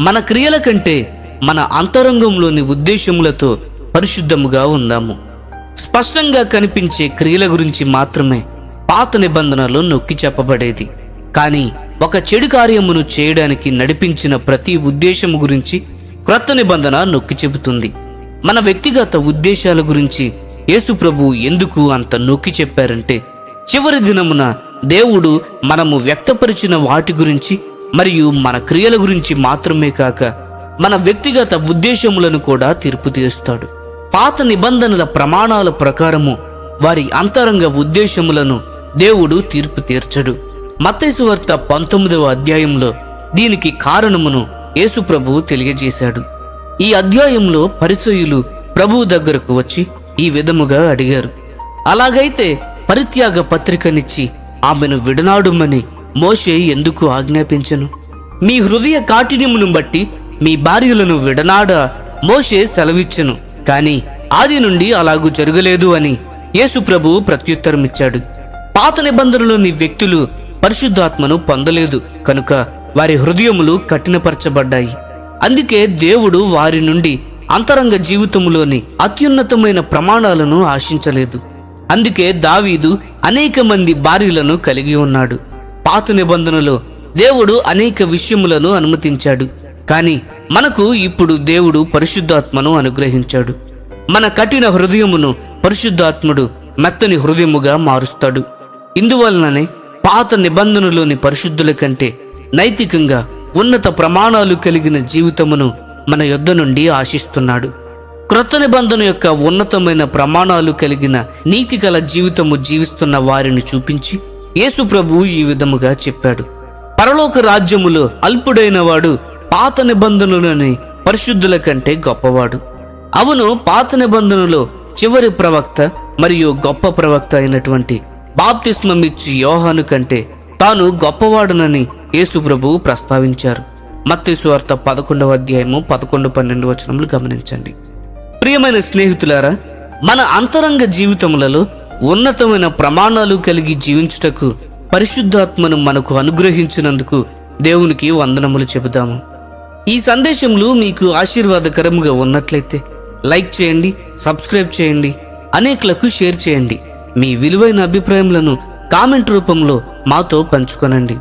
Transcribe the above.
మన క్రియల కంటే మన అంతరంగంలోని ఉద్దేశములతో పరిశుద్ధముగా ఉందాము స్పష్టంగా కనిపించే క్రియల గురించి మాత్రమే పాత నిబంధనలో నొక్కి చెప్పబడేది. కానీ ఒక చెడు కార్యమును చేయడానికి నడిపించిన ప్రతి ఉద్దేశము గురించి క్రొత్త నిబంధన నొక్కి చెబుతుంది. మన వ్యక్తిగత ఉద్దేశాల గురించి యేసు ప్రభు ఎందుకు అంత నొక్కి చెప్పారంటే చివరి దినమున దేవుడు మనము వ్యక్తపరిచిన వాటి గురించి మరియు మన క్రియల గురించి మాత్రమే కాక మన వ్యక్తిగత ఉద్దేశములను కూడా తీర్పు తీరుస్తాడు. పాత నిబంధనల ప్రమాణాల ప్రకారము వారి అంతరంగ ఉద్దేశములను దేవుడు తీర్పు తీర్చడు. మత్తయి పంతొమ్మిదవ అధ్యాయంలో దీనికి కారణమును యేసుప్రభు తెలియజేశాడు. ఈ అధ్యాయంలో పరిసయులు ప్రభువు దగ్గరకు వచ్చి ఈ విధముగా అడిగారు. అలాగైతే పరిత్యాగ పత్రికనిచ్చి ఆమెను విడనాడుమని మోషే ఎందుకు ఆజ్ఞాపించను? మీ హృదయ కాఠిన్యమును బట్టి మీ భార్యలను విడనాడ మోషే సెలవిచ్చెను. కాని ఆది నుండి అలాగూ జరగలేదు అని యేసు ప్రభు ప్రత్యుత్తరమిచ్చాడు. పాత నిబంధనలోని వ్యక్తులు పరిశుద్ధాత్మను పొందలేదు. కనుక వారి హృదయములు కఠినపరచబడ్డాయి. అందుకే దేవుడు వారి నుండి అంతరంగ జీవితములోని అత్యున్నతమైన ప్రమాణాలను ఆశించలేదు. అందుకే దావీదు అనేక మంది భార్యలను కలిగి ఉన్నాడు. పాత నిబంధనలో. దేవుడు అనేక విషయములను అనుమతించాడు. కానీ మనకు ఇప్పుడు దేవుడు పరిశుద్ధాత్మను అనుగ్రహించాడు. మన కఠిన హృదయమును పరిశుద్ధాత్ముడు మెత్తని హృదయముగా మారుస్తాడు. ఇందువలననే పాత నిబంధనలోని పరిశుద్ధుల కంటే నైతికంగా ఉన్నత ప్రమాణాలు కలిగిన జీవితమును మన యొద్ద నుండి ఆశిస్తున్నాడు. క్రొత్త నిబంధన యొక్క ఉన్నతమైన ప్రమాణాలు కలిగిన నీతి గల జీవితము జీవిస్తున్న వారిని చూపించి యేసు ప్రభు ఈ విధముగా చెప్పాడు. పరలోక రాజ్యములో అల్పుడైన వాడు పాత నిబంధనలోని పరిశుద్ధుల కంటే గొప్పవాడు. అవును పాత నిబంధనలో చివరి ప్రవక్త మరియు గొప్ప ప్రవక్త అయినటువంటి బాప్తిస్మమిచ్చి యోహాను కంటే తాను గొప్పవాడునని యేసు ప్రభువు ప్రస్తావించారు. మత్స్వార్త పదకొండవ అధ్యాయము పదకొండు పన్నెండు వచనములు గమనించండి. ప్రియమైన స్నేహితులారా మన అంతరంగ జీవితములలో ఉన్నతమైన ప్రమాణాలు కలిగి జీవించుటకు పరిశుద్ధాత్మను మనకు అనుగ్రహించినందుకు దేవునికి వందనములు చెబుతాము. ఈ సందేశములు మీకు ఆశీర్వాదకరముగా ఉన్నట్లయితే లైక్ చేయండి సబ్స్క్రైబ్ చేయండి అనేకులకు షేర్ చేయండి. మీ విలువైన అభిప్రాయములను కామెంట్ రూపంలో మాతో పంచుకొనండి.